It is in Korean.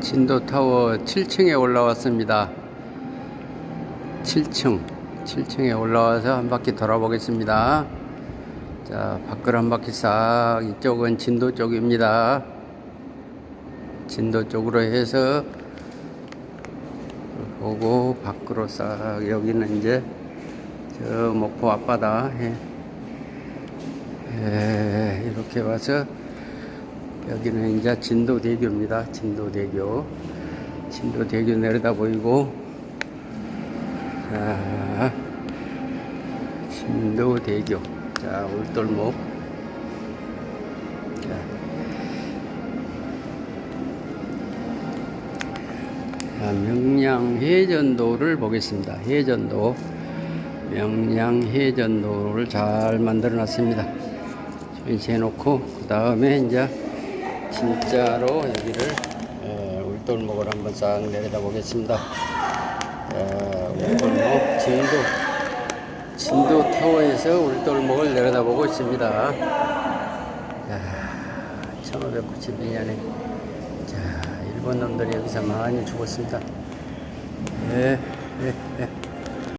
진도타워 7층에 올라왔습니다. 7층. 7층에 올라와서 한 바퀴 돌아보겠습니다. 자, 밖을 한 바퀴 싹, 이쪽은 진도 쪽입니다. 진도 쪽으로 해서 보고 밖으로 싹, 여기는 이제 저 목포 앞바다. 예. 예, 이렇게 와서 여기는 이제 진도대교입니다. 진도대교. 진도대교 내려다 보이고, 자, 진도대교. 자, 울돌목. 자, 자, 명량 해전도를 보겠습니다. 해전도. 명량 해전도를 잘 만들어 놨습니다. 전시해 놓고, 그 다음에 이제 진짜로 여기를 에, 울돌목을 한번 싹 내려다 보겠습니다. 자, 울돌목 진도 진도 타워에서 울돌목을 내려다 보고 있습니다. 자, 1592년에 자 일본 놈들이 여기서 많이 죽었습니다. 예, 예, 예.